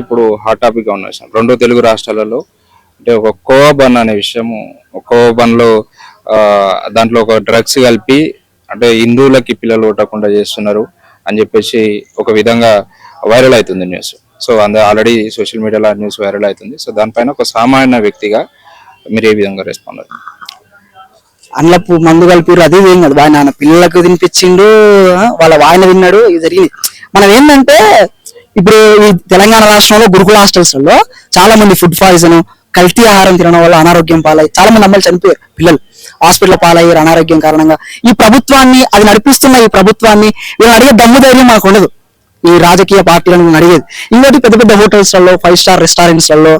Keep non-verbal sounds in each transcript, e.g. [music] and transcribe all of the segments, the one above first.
ఇప్పుడు హాట్ టాపిక్గా ఉన్న విషయం. రెండు తెలుగు రాష్ట్రాలలో అంటే ఒక కోవా బన్ అనే విషయము కోవా బన్లో ఆ, దాంట్లో ఒక డ్రగ్స్ కలిపి అంటే హిందువులకి పిల్లలు పుట్టకుండా చేస్తున్నారు అని చెప్పేసి ఒక విధంగా వైరల్ అవుతుంది న్యూస్ సో అంద ఆల్రెడీ సోషల్ మీడియాలో న్యూస్ వైరల్ అవుతుంది. సో దానిపైన ఒక సామాన్య వ్యక్తిగా మీరు ఏ విధంగా రెస్పాండ్ అవుతుంది మందు కలిపిరు అది ఏం కాదు. వాయన ఆయన పిల్లలకు తినిపించిండు వాళ్ళ వాయన తిన్నాడు ఇది జరిగింది. మనం ఏంటంటే ఇప్పుడు ఈ తెలంగాణ రాష్ట్రంలో గురుకుల హాస్టల్స్లో చాలా మంది ఫుడ్ పాయిజన్ కల్తీ ఆహారం తినడం వల్ల అనారోగ్యం పాలయ్యి చాలా మంది అమ్మాయిలు చనిపోయారు పిల్లలు. హాస్పిటల్ పాలయ్యారు అనారోగ్యం కారణంగా. ఈ ప్రభుత్వాన్ని అది నడిపిస్తున్న ఈ ప్రభుత్వాన్ని వీళ్ళని అడిగే దమ్ము ధైర్యం మాకు ఉండదు. ఈ రాజకీయ పార్టీలను అడిగేది. ఇంకోటి పెద్ద పెద్ద హోటల్స్లలో ఫైవ్ స్టార్ రెస్టారెంట్స్లలో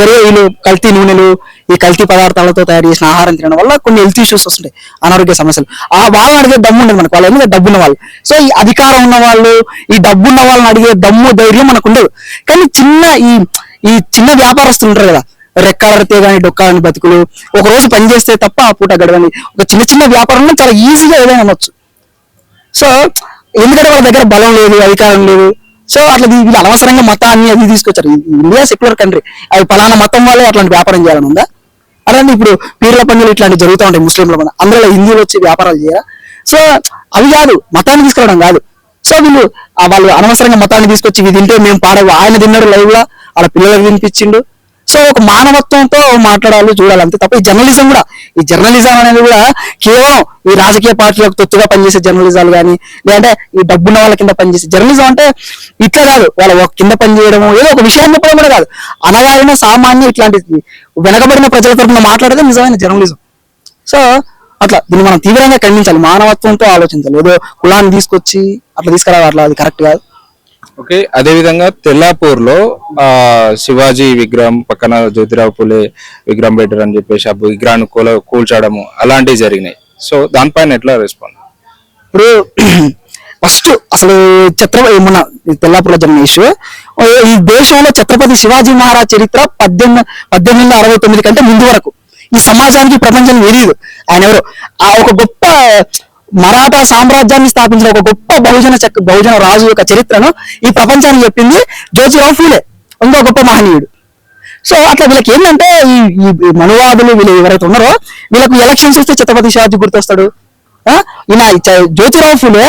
జరిగే వీళ్ళు కల్తీ నూనెలు ఈ కల్తీ పదార్థాలతో తయారు చేసిన ఆహారం తినడం వల్ల కొన్ని హెల్త్ ఇష్యూస్ వస్తుంటాయి అనారోగ్య సమస్యలు. ఆ వాళ్ళని అడిగే దమ్ము ఉండదు మనకు వాళ్ళు ఎందుకంటే డబ్బున్న వాళ్ళు. సో ఈ అధికారం ఉన్న వాళ్ళు ఈ డబ్బున్న వాళ్ళని అడిగే దమ్ము ధైర్యం మనకు ఉండదు. కానీ చిన్న ఈ ఈ చిన్న వ్యాపారస్తులు ఉంటారు కదా రెక్కపడితే కానీ డొక్కా డొక్కాలని బతుకులు ఒక రోజు పని చేస్తే తప్ప ఆ పూట గడవని ఒక చిన్న చిన్న వ్యాపారంలో చాలా ఈజీగా ఏదైనా అనొచ్చు. సో ఎందుకంటే వాళ్ళ దగ్గర బలం లేదు అధికారం లేదు. సో అట్లా వీళ్ళు అనవసరంగా మతాన్ని అది తీసుకొచ్చారు. ఇండియా సెక్యులర్ కంట్రీ అవి పలానా మతం వాళ్ళే అట్లాంటి వ్యాపారం చేయాలని ఉందా? అలాంటి ఇప్పుడు పీర్ల పందులు ఇట్లాంటి జరుగుతూ ఉంటాయి ముస్లింల మన అందులో హిందువులు వచ్చి వ్యాపారాలు చేయరా? సో అవి కాదు మతాన్ని తీసుకురావడం కాదు. సో వీళ్ళు వాళ్ళు అనవసరంగా మతాన్ని తీసుకొచ్చి ఇది తింటే మేము పాడవు. ఆయన తిన్నాడు లైవ్లో వాళ్ళ పిల్లలకు వినిపించిండు సో ఒక మానవత్వంతో మాట్లాడాలి చూడాలి అంతే తప్ప ఈ జర్నలిజం కూడా ఈ జర్నలిజం అనేది కూడా కేవలం ఈ రాజకీయ పార్టీలకు తొత్తుగా పనిచేసే జర్నలిజాలు కానీ లేదంటే ఈ డబ్బున్న వాళ్ళ కింద పనిచేసే జర్నలిజం అంటే ఇట్లా కాదు వాళ్ళ ఒక కింద పనిచేయడం ఏదో ఒక విషయాన్ని చెప్పడం కూడా కాదు. అనగారిన సామాన్య ఇట్లాంటి వెనకబడిన ప్రజల తరఫున మాట్లాడేది నిజమైన జర్నలిజం. సో అట్లా దీన్ని మనం తీవ్రంగా ఖండించాలి మానవత్వంతో ఆలోచించాలి. ఏదో కులాన్ని తీసుకొచ్చి అట్లా తీసుకురావాలి అట్లా అది కరెక్ట్ కాదు. ఓకే అదేవిధంగా తెల్లాపూర్లో ఆ శివాజీ విగ్రహం పక్కన జ్యోతిరావు పులే విగ్రహం పెట్టారు అని చెప్పేసి ఆ విగ్రహాన్ని కూల కూల్చడము అలాంటివి జరిగినాయి. సో దానిపైన ఎట్లా రెస్పాండ్ ఇప్పుడు [clears throat] ఫస్ట్ అసలు ఛత్రపతి మన తెల్లాపూర్లో జరిగిన ఇష్యూ ఈ దేశంలో ఛత్రపతి శివాజీ మహారాజ్ చరిత్ర పద్దెనిమిది పద్దెనిమిది వందల అరవై తొమ్మిది కంటే ముందు వరకు. ఈ సమాజానికి ప్రపంచం తెలియదు ఆయన ఎవరు? ఆ ఒక గొప్ప మరాఠా సామ్రాజ్యాన్ని స్థాపించిన ఒక గొప్ప బహుజన చక్ర బహుజన రాజు యొక్క చరిత్రను ఈ ప్రపంచానికి చెప్పింది జ్యోతిరావు ఫూలే ఇంకో గొప్ప మహనీయుడు సో అట్లా వీళ్ళకి ఏంటంటే ఈ ఈ మనువాదులు వీళ్ళు ఎవరైతే ఉన్నారో వీళ్ళకు ఎలక్షన్స్ వస్తే ఛత్రపతి శివాజీ గుర్తొస్తాడు ఆ? ఈయన చ- జ్యోతిరావు ఫులే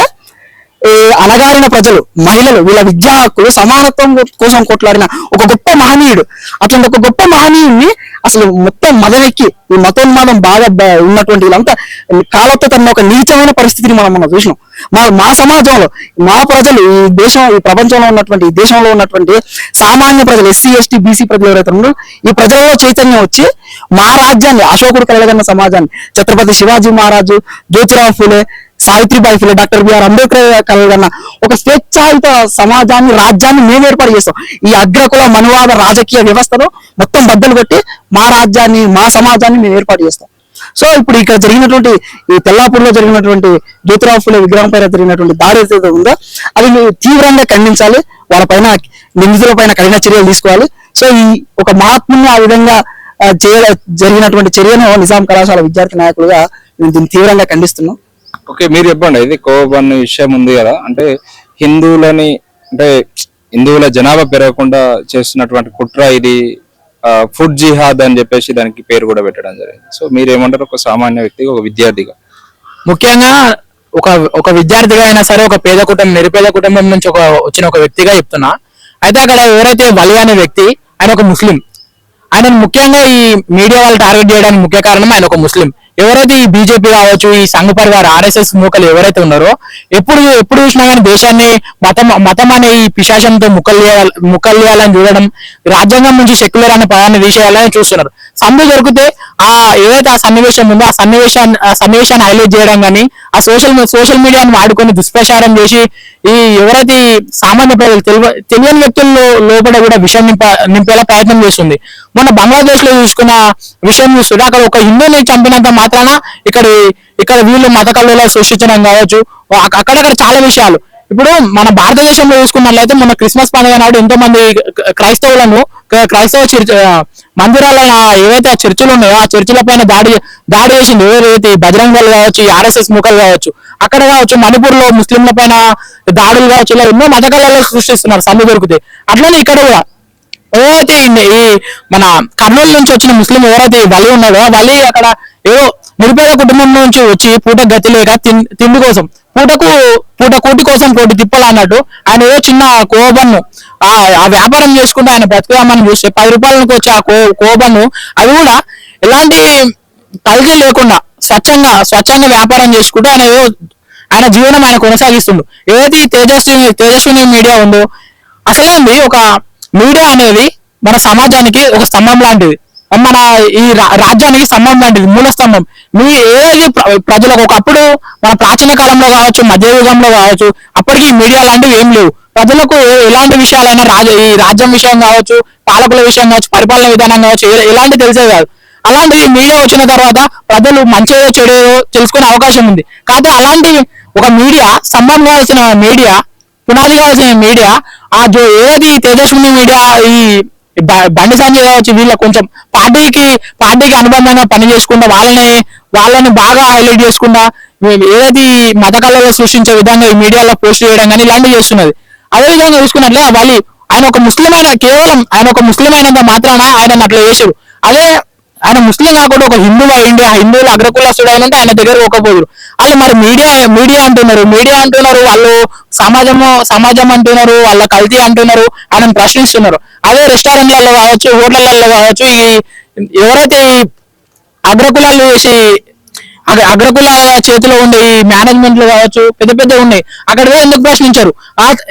అణగారిన ప్రజలు మహిళలు వీళ్ళ విద్యా హక్కులు సమానత్వం కోసం కొట్లాడిన ఒక గొప్ప మహనీయుడు. అటువంటి ఒక గొప్ప మహనీయుడిని అసలు మొత్తం మదవెక్కి ఈ మతోన్మాదం బాగా ఉన్నటువంటి వీళ్ళంతా కాలతో తన ఒక నీచమైన పరిస్థితిని మనం మనం చూసినాం మా మా సమాజంలో మా ప్రజలు ఈ దేశం ఈ ప్రపంచంలో ఉన్నటువంటి ఈ దేశంలో ఉన్నటువంటి సామాన్య ప్రజలు ఎస్సీ ఎస్టీ బీసీ ప్రజలు ఎవరైతే ఉన్నారో ఈ ప్రజల్లో చైతన్యం వచ్చి మా రాజ్యాన్ని అశోకుడు కలగన్న సమాజాన్ని ఛత్రపతి శివాజీ మహారాజు జ్యోతిరావు ఫులే సావిత్రిబాయి ఫులే డాక్టర్ బిఆర్ అంబేద్కర్ కలగన్న ఒక స్వేచ్ఛాయుత సమాజాన్ని రాజ్యాన్ని మేము ఏర్పాటు చేస్తాం. ఈ అగ్రకుల మనువాద రాజకీయ వ్యవస్థను మొత్తం బద్దలు కొట్టి మా రాజ్యాన్ని మా సమాజాన్ని మేము ఏర్పాటు చేస్తాం. సో ఇప్పుడు ఇక్కడ జరిగినటువంటి ఈ తెల్లాపూర్లో జరిగినటువంటి జ్యోతిరావు ఫులే విగ్రహం పైన జరిగినటువంటి దాడి ఏదైతే ఉందో అది తీవ్రంగా ఖండించాలి. వాళ్ళపైన నిందితుల పైన కఠిన చర్యలు తీసుకోవాలి. సో ఈ ఒక మహాత్ముని ఆ విధంగా చేయ జరిగినటువంటి చర్యను నిజాం కళాశాల విద్యార్థి నాయకులుగా మేము దీన్ని తీవ్రంగా ఖండిస్తున్నాం. ఓకే మీరు చెప్పండి. ఇది అనే విషయం ఉంది కదా. అంటే హిందువులని అంటే హిందువుల జనాభా పెరగకుండా చేస్తున్నటువంటి కుట్ర ఇది ఫుడ్ జిహాద్ అని చెప్పేసి దానికి పేరు కూడా పెట్టడం జరిగింది. సో మీరు ఏమంటారు ఒక సామాన్య వ్యక్తిగా ఒక విద్యార్థిగా. ముఖ్యంగా ఒక ఒక విద్యార్థిగా అయినా సరే ఒక పేద కుటుంబం నిరుపేద కుటుంబం నుంచి ఒక వచ్చిన ఒక వ్యక్తిగా చెప్తున్నా. అయితే అక్కడ ఎవరైతే వలి అనే వ్యక్తి ఆయన ఒక ముస్లిం. ఆయన ముఖ్యంగా ఈ మీడియా వాళ్ళు టార్గెట్ చేయడానికి ముఖ్య కారణం ఆయన ఒక ముస్లిం. ఎవరైతే ఈ బీజేపీ కావచ్చు ఈ సంఘ పరివార్ ఆర్ఎస్ఎస్ మూకలు ఎవరైతే ఉన్నారో ఎప్పుడు ఎప్పుడు చూసినా కానీ దేశాన్ని మతం మతం అనే ఈ పిశాచంతో ముక్కలు ముక్కలు చేయాలని చూడడం రాజ్యాంగం నుంచి సెక్యులర్ అనే పదాన్ని తీసేయాలని చూస్తున్నారు. సందు దొరికితే ఆ ఏదైతే ఆ సన్నివేశం ఉందో ఆ సన్నివేశాన్ని సన్నివేశాన్ని హైలైట్ చేయడం కానీ ఆ సోషల్ సోషల్ మీడియాను వాడుకొని దుష్ప్రచారం చేసి ఈ ఎవరైతే సామాన్య ప్రజలు తెలివ తెలియని వ్యక్తుల్లో లోపల కూడా విషయం నింప నింపేలా ప్రయత్నం చేస్తుంది. మొన్న బంగ్లాదేశ్లో చూసుకున్న విషయం చూస్తుంటే అక్కడ ఒక హిందువుని చంపినంత మాత్రాన ఇక్కడ ఇక్కడ వీళ్ళు మత కళ్ళలో సృష్టించడం కావచ్చు. అక్కడక్కడ చాలా విషయాలు. ఇప్పుడు మన భారతదేశంలో చూసుకున్నట్లయితే మన క్రిస్మస్ పండుగ నాడు ఎంతో మంది క్రైస్తవులను క్రైస్తవ చర్చ మందిరాల ఏవైతే ఆ చర్చిలు ఉన్నాయో ఆ చర్చిల పైన దాడి దాడి చేసింది ఏదైతే ఈ బజరంగ దళ్ కావచ్చు ఆర్ఎస్ఎస్ ముఖాలు కావచ్చు అక్కడ కావచ్చు మణిపూర్లో ముస్లింల పైన దాడులు కావచ్చు ఇలా ఎన్నో మతకాలలో సృష్టిస్తున్నారు సమ్మె దొరికితే. అట్లనే ఇక్కడ కూడా ఎవరైతే ఈ- మన కర్నూలు నుంచి వచ్చిన ముస్లిం ఎవరైతే బలి వలి ఉన్నాడో వలి అక్కడ ఏదో నిరుపేద కుటుంబం నుంచి వచ్చి పూట గతి లేక తిండి కోసం పూటకు పూట కోటి కోసం కోటి తిప్పలు అన్నట్టు ఆయన ఏదో చిన్న కోపన్ను ఆ వ్యాపారం చేసుకుంటూ ఆయన బ్రతుకుదామని చూస్తే పది రూపాయలకు వచ్చి ఆ కో కోపము అది కూడా ఎలాంటి కలిగి లేకుండా స్వచ్ఛంగా స్వచ్ఛంగా వ్యాపారం చేసుకుంటూ ఆయన ఏదో ఆయన జీవనం ఆయన కొనసాగిస్తుండు. ఏదైతే ఈ తేజస్వి తేజస్విని మీడియా ఉందో అసలేంది ఒక మీడియా అనేది మన సమాజానికి ఒక స్తంభం లాంటిది. మన ఈ రా- రాజ్యానికి స్తంభం లాంటిది మూల స్తంభం. మీ ఏది ప్రజలకు ఒకప్పుడు మన ప్రాచీన కాలంలో కావచ్చు మధ్యయుగంలో కావచ్చు అప్పటికి మీడియా లాంటివి ఏం లేవు. ప్రజలకు ఎలాంటి విషయాలైనా రాజ ఈ రాజ్యం విషయం కావచ్చు పాలకుల విషయం కావచ్చు పరిపాలన విధానం కావచ్చు ఎలాంటి తెలిసేది కాదు. అలాంటి మీడియా వచ్చిన తర్వాత ప్రజలు మంచిదో చెడేదో తెలుసుకునే అవకాశం ఉంది. కాకపోతే అలాంటి ఒక మీడియా స్తంభం కావాల్సిన మీడియా పునాది కావాల్సిన మీడియా ఆ జో ఏది తేజస్విని మీడియా ఈ బండి సంజయ్ కావచ్చు వీళ్ళ కొంచెం పార్టీకి పార్టీకి అనుబంధంగా పని చేసుకుంటా వాళ్ళని వాళ్ళని బాగా హైలైట్ చేసుకుంటా ఏది ఏదైతే ఈ మత కళలో సృష్టించే విధంగా ఈ మీడియాలో పోస్ట్ చేయడం కానీ ఇలాంటివి చేస్తున్నది. అదే విధంగా చూసుకున్నట్లే వాళ్ళు ఆయన ఒక ముస్లిం అయిన కేవలం ఆయన ఒక ముస్లిం అయినంత మాత్రాన ఆయన అట్లా చేశారు అదే ఆయన ముస్లిం కాకుండా ఒక హిందూ అయ్యిండు ఆ హిందువులు అగ్రకులస్తుడు అయినంటే ఆయన దగ్గర ఒకపోదురు వాళ్ళు మరి మీడియా మీడియా అంటున్నారు మీడియా అంటున్నారు వాళ్ళు సమాజము సమాజం అంటున్నారు వాళ్ళ కల్తీ అంటున్నారు ఆయన ప్రశ్నిస్తున్నారు. అదే రెస్టారెంట్లలో కావచ్చు హోటళ్ళలో కావచ్చు ఈ ఎవరైతే ఈ అగ్రకులాలు వేసి అక్కడ అగ్రకుల చేతిలో ఉండే ఈ మేనేజ్మెంట్లు కావచ్చు పెద్ద పెద్ద ఉన్నాయి. అక్కడ కూడా ఎందుకు ప్రశ్నించారు?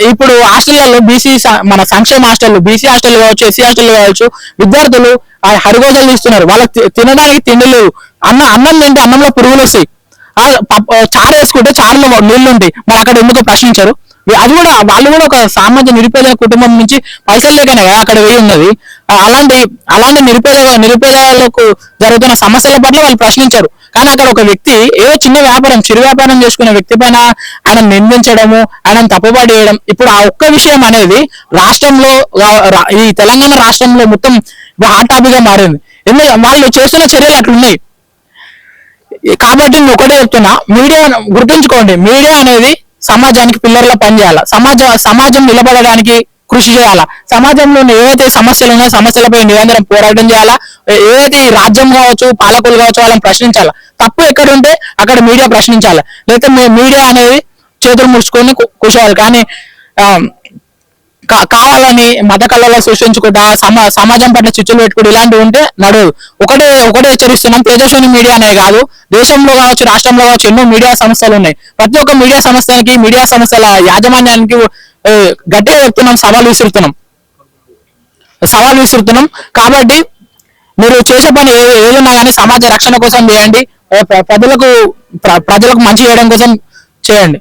ఇప్పుడు హాస్టళ్ళలో బీసీ మన సంక్షేమ హాస్టల్ బీసీ హాస్టల్ కావచ్చు ఎస్సీ హాస్టల్ కావచ్చు విద్యార్థులు ఆ హరిగోజలు తీస్తున్నారు. వాళ్ళకి తి- తినడానికి తిండి లేవు అన్న అన్నం తింటే అన్నంలో పురుగులు వస్తాయి. చారు వేసుకుంటే చారులో నీళ్ళు ఉంటాయి. మరి అక్కడ ఎందుకు ప్రశ్నించారు? అది కూడా వాళ్ళు కూడా ఒక సామాన్య నిరుపేద కుటుంబం నుంచి పైసలు లేకనే కదా అక్కడ వేయి ఉన్నది. అలాంటి అలాంటి నిరుపేద నిరుపేదలకు జరుగుతున్న సమస్యల పట్ల వాళ్ళు ప్రశ్నించారు. కానీ అక్కడ ఒక వ్యక్తి ఏదో చిన్న వ్యాపారం చిరు వ్యాపారం చేసుకునే వ్యక్తి పైన ఆయన నిందించడము ఆయన తప్పుబాటు చేయడం ఇప్పుడు ఆ ఒక్క విషయం అనేది రాష్ట్రంలో ఈ తెలంగాణ రాష్ట్రంలో మొత్తం హాట్ టాపిక్గా మారింది. ఎందుకంటే వాళ్ళు చేస్తున్న చర్యలు అట్లున్నాయి కాబట్టి నేను ఒకటే చెప్తున్నా మీడియా గుర్తుంచుకోండి మీడియా అనేది సమాజానికి పిల్లర్లా పనిచేయాలి సమాజ సమాజం నిలబడడానికి కృషి చేయాలా? సమాజంలో ఏవైతే సమస్యలు ఉన్నాయో సమస్యలపై నిరంతరం పోరాటం చేయాలా? ఏవైతే ఈ రాజ్యం కావచ్చు పాలకులు కావచ్చు వాళ్ళని ప్రశ్నించాలా? తప్పు ఎక్కడ ఉంటే అక్కడ మీడియా ప్రశ్నించాలి? లేకపోతే మీడియా అనేది చేతులు ముడుచుకొని కూర్చోవాలి. కానీ కావాలని మత కళలో సృష్టించుకుంటా సమా సమాజం పట్ల చిచ్చులు పెట్టుకుంటూ ఇలాంటివి ఉంటే నడవదు. ఒకటే ఒకటే హెచ్చరిస్తున్నాం తేజస్విని మీడియా అనే కాదు. దేశంలో కావచ్చు రాష్ట్రంలో కావచ్చు ఎన్నో మీడియా సంస్థలు ఉన్నాయి. ప్రతి ఒక్క మీడియా సంస్థకి మీడియా సంస్థల యాజమాన్యానికి గట్టిగా చెప్తున్నాం సవాల్ విసురుతున్నాం. సవాల్ విసురుతున్నాం. కాబట్టి మీరు చేసే పని ఏ- ఏదున్నా కానీ సమాజ రక్షణ కోసం చేయండి. ప్రజలకు ప్ర- ప్రజలకు మంచి చేయడం కోసం చేయండి.